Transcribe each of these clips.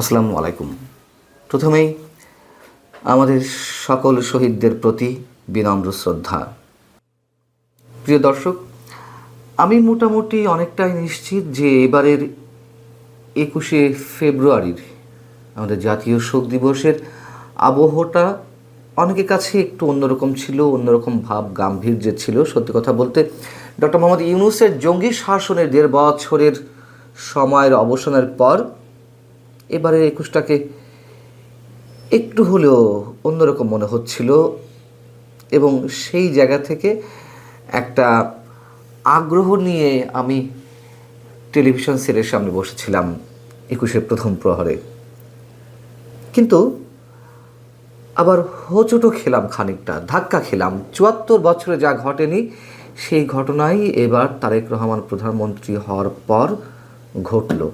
আসসালামু আলাইকুম। প্রথমেই আমাদের সকল শহীদদের প্রতি বিনম্র শ্রদ্ধা। প্রিয় দর্শক, আমি মোটামুটি অনেকটাই নিশ্চিত যে এবারের একুশে ফেব্রুয়ারির আমাদের জাতীয় শোক দিবসের আবহটা অনেকের কাছে একটু অন্যরকম ছিল, অন্যরকম ভাব, গাম্ভীর্য ছিল। সত্যি কথা বলতে, ডক্টর মোহাম্মদ ইউনুসের জঙ্গি শাসনের দেড় বছরের সময়ের অবসানের পর এবারে একুশটাকে একটু হলেও অন্যরকম মনে হচ্ছিল এবং সেই জায়গা থেকে একটা আগ্রহ নিয়ে আমি টেলিভিশন সেটের সামনে বসেছিলাম একুশের প্রথম প্রহরে। কিন্তু আবার হোঁচটও খেলাম খানিকটা, ধাক্কা খেলাম। চুয়াত্তর বছরে যা ঘটেনি, সেই ঘটনাই এবার তারেক রহমান প্রধানমন্ত্রী হওয়ার পর ঘটল।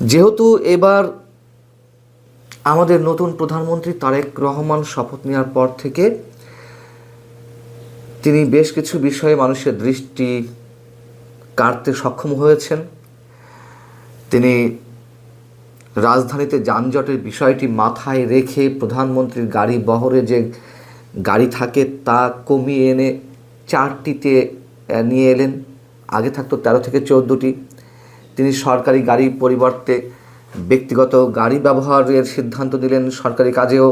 যেহেতু এবার আমাদের নতুন প্রধানমন্ত্রী তারেক রহমান শপথ নেওয়ার পর থেকে তিনি বেশ কিছু বিষয়ে মানুষের দৃষ্টি কাটতে সক্ষম হয়েছেন। তিনি রাজধানীতে যানজটের বিষয়টি মাথায় রেখে প্রধানমন্ত্রীর গাড়ি বহরে যে গাড়ি থাকে তা কমিয়ে এনে চারটিতে নিয়ে এলেন। আগে থাকতো তেরো থেকে চৌদ্দটি। তিনি সরকারি গাড়ির পরিবর্তে ব্যক্তিগত গাড়ি ব্যবহারের সিদ্ধান্ত নিলেন সরকারি কাজেও।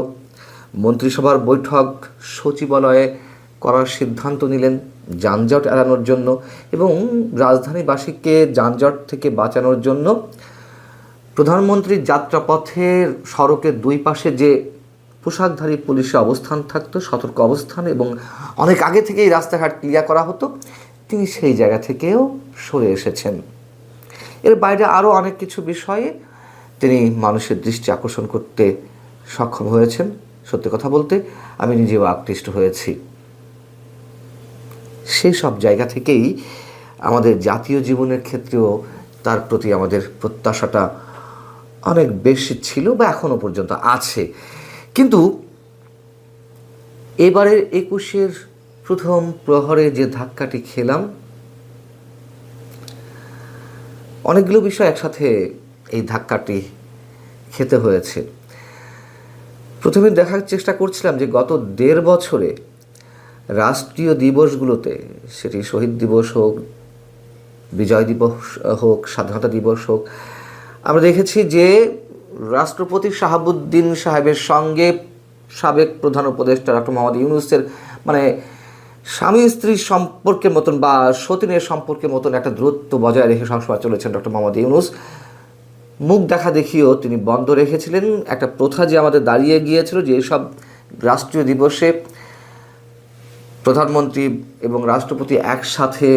মন্ত্রিসভার বৈঠক সচিবালয়ে করার সিদ্ধান্ত নিলেন যানজট এড়ানোর জন্য এবং রাজধানীবাসীকে যানজট থেকে বাঁচানোর জন্য। প্রধানমন্ত্রীর যাত্রাপথের সড়কের দুই পাশে যে পোশাকধারী পুলিশের অবস্থান থাকতো, সতর্ক অবস্থান এবং অনেক আগে থেকেই রাস্তাঘাট ক্লিয়ার করা হতো, তিনি সেই জায়গা থেকেও সরে এসেছেন। এর বাইরে আরও অনেক কিছু বিষয়ে তিনি মানুষের দৃষ্টি আকর্ষণ করতে সক্ষম হয়েছেন। সত্যি কথা বলতে, আমি নিজেও আকৃষ্ট হয়েছি। সেই সব জায়গা থেকেই আমাদের জাতীয় জীবনের ক্ষেত্রেও তার প্রতি আমাদের প্রত্যাশাটা অনেক বেশি ছিল বা এখনও পর্যন্ত আছে। কিন্তু এবারের একুশের প্রথম প্রহরে যে ধাক্কাটি খেলাম অনেকগুলো বিষয় একসাথে এই ধাক্কাটি খেতে হয়েছে। প্রথমে দেখার চেষ্টা করছিলাম যে গত দেড় বছরে রাষ্ট্রীয় দিবসগুলোতে, সেটি শহীদ দিবস হোক, বিজয় দিবস হোক, স্বাধীনতা দিবস হোক, আমরা দেখেছি যে রাষ্ট্রপতি শাহাবুদ্দিন সাহেবের সঙ্গে সাবেক প্রধান উপদেষ্টা ডক্টর মোহাম্মদ ইউনুসের মানে স্বামী স্ত্রীর সম্পর্কের মতন বা সতীনের সম্পর্কের মতন একটা দূরত্ব বজায় রেখে সবসময় চলেছেন ডক্টর মোহাম্মদ ইউনুস। মুখ দেখা দেখিয়েও তিনি বন্ধ রেখেছিলেন। একটা প্রথা যে আমাদের দাঁড়িয়ে গিয়েছিল যে এসব রাষ্ট্রীয় দিবসে প্রধানমন্ত্রী এবং রাষ্ট্রপতি একসাথে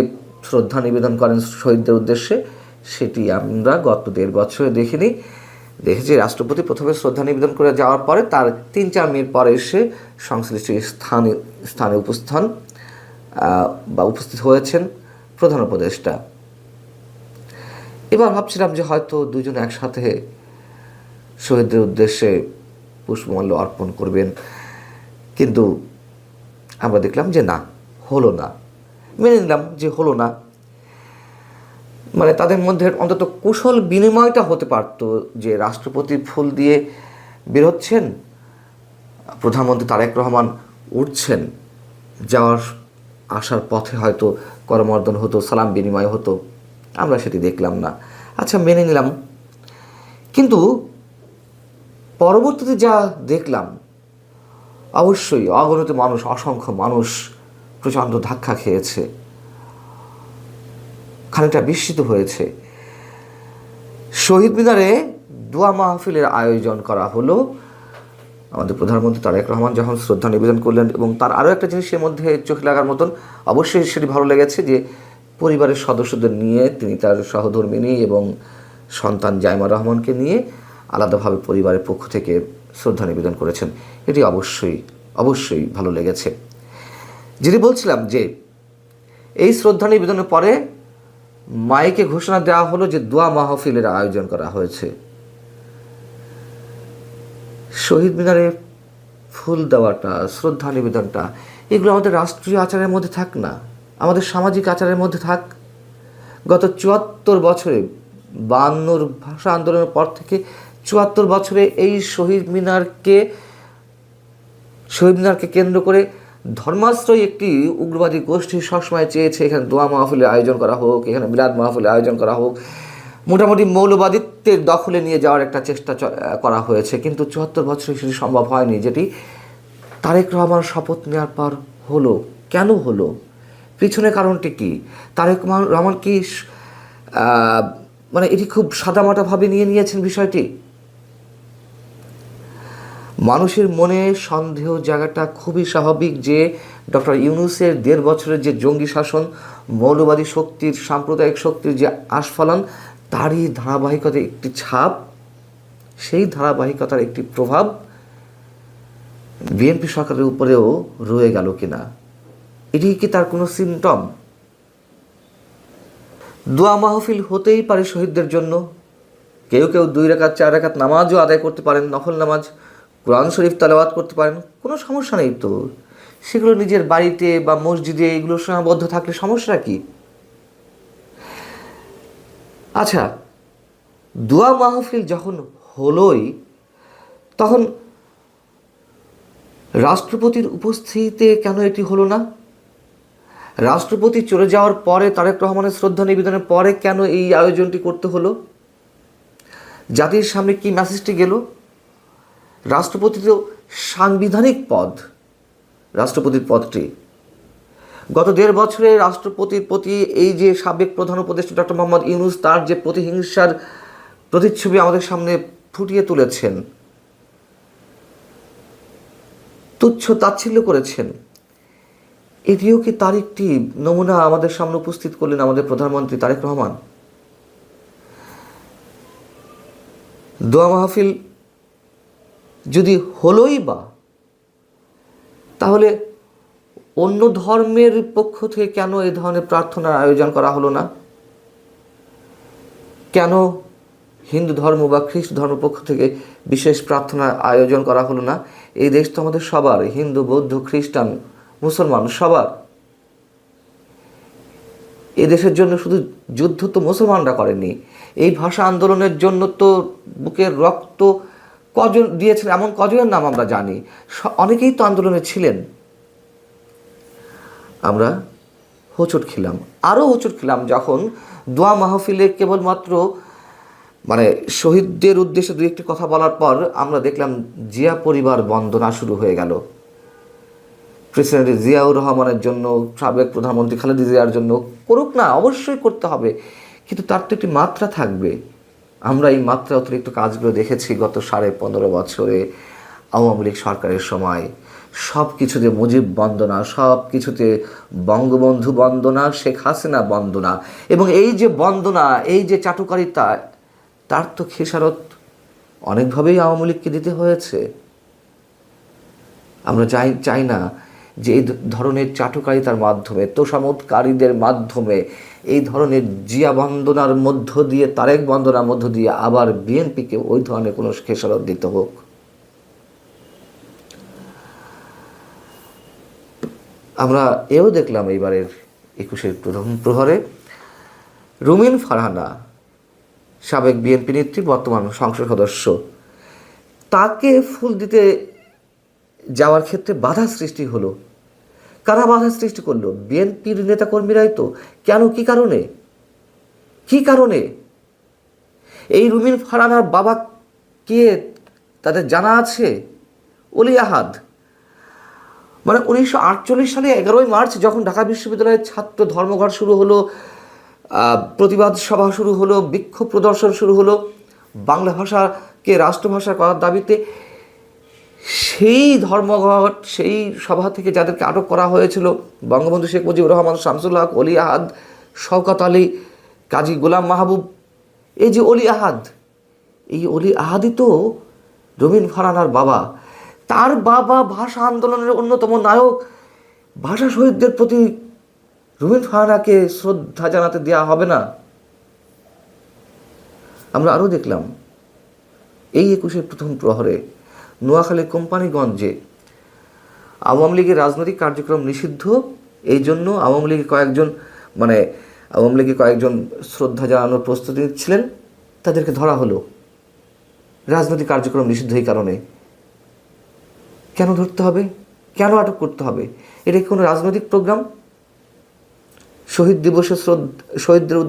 শ্রদ্ধা নিবেদন করেন শহীদদের উদ্দেশ্যে, সেটি আমরা গত দেড় বছরে দেখিনি। দেখেছি রাষ্ট্রপতি প্রথমে শ্রদ্ধা নিবেদন করে যাওয়ার পরে তার তিন চার মিনিট পরে এসে সংশ্লিষ্ট স্থানে স্থানে উপস্থান। বা উপস্থিত হয়েছেন প্রধান উপদেষ্টা। এবার ভাবছিলাম যে হয়তো দুজন একসাথে শহীদদের উদ্দেশ্যে পুষ্পমাল্য অর্পণ করবেন। কিন্তু আমরা দেখলাম যে না, হলো না। মেনে নিলাম যে হলো না। মানে তাদের মধ্যে অন্তত কুশল বিনিময়টা হতে পারতো যে রাষ্ট্রপতি ফুল দিয়ে বেরোচ্ছেন প্রধানমন্ত্রী তারেক রহমান উঠছেন, যাওয়ার আসার পথে হয়তো করমর্দন হতো, সালাম বিনিময় হতো। আমরা সেটি দেখলাম না। আচ্ছা মেনে নিলাম। কিন্তু পরবর্তীতে যা দেখলাম, অবশ্যই অগণিত মানুষ, অসংখ্য মানুষ প্রচণ্ড ধাক্কা খেয়েছে। খানিকটা বিস্মিত হয়েছে। শহীদ মিনারে দোয়া মাহফিলের আয়োজন করা হলো। আমাদের প্রধানমন্ত্রী তারেক রহমান যখন শ্রদ্ধা নিবেদন করলেন এবং তার আরও একটা জিনিস এর মধ্যে চোখে লাগার মতন, অবশ্যই সেটি ভালো লেগেছে যে পরিবারের সদস্যদের নিয়ে তিনি তার সহধর্মিনী এবং সন্তান জাইমা রহমানকে নিয়ে আলাদাভাবে পরিবারের পক্ষ থেকে শ্রদ্ধা নিবেদন করেছেন। এটি অবশ্যই অবশ্যই ভালো লেগেছে। যেটি বলছিলাম যে এই শ্রদ্ধা নিবেদনের পরে মাইকে ঘোষণা দেওয়া হলো যে দোয়া মাহফিলের আয়োজন করা হয়েছে। শহীদ মিনারে ফুল দেওয়াটা, শ্রদ্ধা নিবেদনটা, এগুলো আমাদের রাষ্ট্রীয় আচারের মধ্যে থাক না, আমাদের সামাজিক আচারের মধ্যে থাক। গত চুয়াত্তর বছরে বায়ান্নর ভাষা আন্দোলনের পর থেকে চুয়াত্তর বছরে এই শহীদ মিনারকে শহীদ মিনারকে কেন্দ্র করে ধর্মাশ্রয় একটি উগ্রবাদী গোষ্ঠী সবসময় চেয়েছে, এখানে দোয়া মাহফিলের আয়োজন করা হোক, এখানে বিলাদ মাহফিলের আয়োজন করা হোক। মোটামুটি মৌলবাদিত্বের দখলে নিয়ে যাওয়ার একটা চেষ্টা করা হয়েছে। কিন্তু চুয়াত্তর বছরে সেটি সম্ভব হয়নি, যেটি তারেক রহমান শপথ নেওয়ার পর হলো। কেন হলো? পিছনে কারণটি কি? তারেক রহমান কি মানে এটি খুব সাদামাটাভাবে নিয়ে নিয়েছেন বিষয়টি? মানুষের মনে সন্দেহ জায়গাটা খুবই স্বাভাবিক যে ডক্টর ইউনুসের দেড় বছরের যে জঙ্গি শাসন, মৌলবাদী শক্তির, সাম্প্রদায়িক শক্তির যে আস্ফালন তারই ধারাবাহিকতার একটি ছাপ, সেই ধারাবাহিকতার একটি প্রভাব বিএনপি সরকারের উপরেও রয়ে গেল কিনা? এটি কি তার কোনো সিমটম দোয়া মাহফিল হতেই পারে শহীদদের জন্য। কেউ কেউ দুই রেখাত, চার রেখাত নামাজও আদায় করতে পারেন, নফল নামাজ, কোরআন শরীফ তালাবাত করতে পারেন, কোনো সমস্যা নেই তো? সেগুলো নিজের বাড়িতে বা মসজিদে এগুলো সীমাবদ্ধ থাকলে সমস্যা কি? আচ্ছা দোয়া মাহফিল যখন হলোই, তখন রাষ্ট্রপতির উপস্থিতিতে কেন এটি হলো না? রাষ্ট্রপতি চলে যাওয়ার পরে তারেক রহমানের শ্রদ্ধা নিবেদনের পরে কেন এই আয়োজনটি করতে হলো? জাতির সামনে কি মেসেজটি গেল? রাষ্ট্রপতি তো সাংবিধানিক পদ, রাষ্ট্রপতির পদটি গত দেড় বছরে রাষ্ট্রপতির প্রতি এই যে সাবেক প্রধান উপদেষ্টা ডক্টর মোহাম্মদ ইউনুস, তার যে প্রতিহিংসার প্রতিচ্ছবি আমাদের সামনে ফুটিয়ে তুলেছেন, তুচ্ছ তাচ্ছিল্য করেছেন, এটিও কি তার একটি নমুনা আমাদের সামনে উপস্থিত করলেন আমাদের প্রধানমন্ত্রী তারেক রহমান? দোয়া মাহফিল যদি হলোই বা, তাহলে অন্য ধর্মের পক্ষ থেকে কেন এই ধরনের প্রার্থনার আয়োজন করা হলো না? কেন হিন্দু ধর্ম বা খ্রিস্ট ধর্ম পক্ষ থেকে বিশেষ প্রার্থনার আয়োজন করা হলো না? এই দেশ তো আমাদের সবার, হিন্দু, বৌদ্ধ, খ্রিস্টান, মুসলমান, সবার। এ দেশের জন্য শুধু যুদ্ধ তো মুসলমানরা করেনি এই ভাষা আন্দোলনের জন্য তো বুকের রক্ত কজন দিয়েছেন, এমন কজনের নাম আমরা জানি। অনেকেই তো আন্দোলনে ছিলেন। আমরা হোঁচট খেলাম। আরও হোঁচট খেলাম যখন দোয়া মাহফিলে কেবলমাত্র মানে শহীদদের উদ্দেশ্যে দু একটি কথা বলার পর আমরা দেখলাম জিয়া পরিবার বন্দনা শুরু হয়ে গেল। প্রেসিডেন্ট জিয়াউর রহমানের জন্য, সাবেক প্রধানমন্ত্রী খালেদা জিয়ার জন্য করুক না, অবশ্যই করতে হবে। কিন্তু তার তো একটি মাত্রা থাকবে। আমরা এই মাত্রা অতিরিক্ত কাজগুলো দেখেছি গত সাড়ে পনেরো বছরে আওয়ামী লীগ সরকারের সময়। সব কিছুতে মুজিব বন্দনা সব কিছুতে বঙ্গবন্ধু বন্দনা, শেখ হাসিনা বন্দনা। এবং এই যে বন্দনা, এই যে চাটুকারিতা, তার তো খেসারত অনেকভাবেই আওয়ামী লীগকে দিতে হয়েছে। আমরা চাই চাই না যে এই ধরনের চাটুকারিতার মাধ্যমে তোষামতকারীদের মাধ্যমে, এই ধরনের জিয়া বন্দনার মধ্য দিয়ে, তারেক বন্দনার মধ্য দিয়ে আবার বিএনপিকে ওই ধরনের কোনো খেসারত দিতে হোক। আমরা এও দেখলাম এইবারের একুশের প্রথম প্রহরে রুমিন ফারহানা, সাবেক বিএনপি নেত্রী, বর্তমান সংসদ সদস্য, তাকে ফুল দিতে যাওয়ার ক্ষেত্রে বাধা সৃষ্টি হলো। কারা বাধা সৃষ্টি করল? বিএনপির নেতাকর্মীরাই তো। কেন? কি কারণে? কি কারণে? এই রুমিন ফারানার বাবা কে? তাদের জানা আছে? অলি আহাদ। মানে উনিশশো আটচল্লিশ সালে এগারোই মার্চ যখন ঢাকা বিশ্ববিদ্যালয়ের ছাত্র ধর্মঘট শুরু হলো প্রতিবাদ সভা শুরু হলো, বিক্ষোভ প্রদর্শন শুরু হলো, বাংলা ভাষাকে রাষ্ট্রভাষা করার দাবিতে, সেই ধর্মঘট, সেই সভা থেকে যাদেরকে আটক করা হয়েছিল, বঙ্গবন্ধু শেখ মুজিবুর রহমান, শামসুল্লাহ অলি আহাদ, শওকত আলী, কাজী গোলাম মাহবুব, এই যে অলি আহাদ, এই অলি আহাদই তো রবীন ফারানার বাবা। তার বাবা ভাষা আন্দোলনের অন্যতম নায়ক। ভাষা শহীদদের প্রতি রবীন ফারানাকে শ্রদ্ধা জানাতে দেওয়া হবে না। আমরা আরও দেখলাম, এই একুশের প্রথম প্রহরে নোয়াখালী কোম্পানিগঞ্জে আওয়ামী লীগের রাজনৈতিক কার্যক্রম নিষিদ্ধ। এই জন্য আওয়ামী লীগের কয়েকজন মানে আওয়ামী লীগের কয়েকজন শ্রদ্ধা জানানোর প্রস্তুতি নিচ্ছিলেন। তাদেরকে ধরা হলো। রাজনৈতিক কার্যক্রম নিষিদ্ধ এই কারণে। কেন ধরতে হবে? কেন আটক করতে হবে? এটা কি কোনো রাজনৈতিক প্রোগ্রাম? শহীদ দিবসের শ্রদ্ধ শহীদদের উদ্দেশ্যে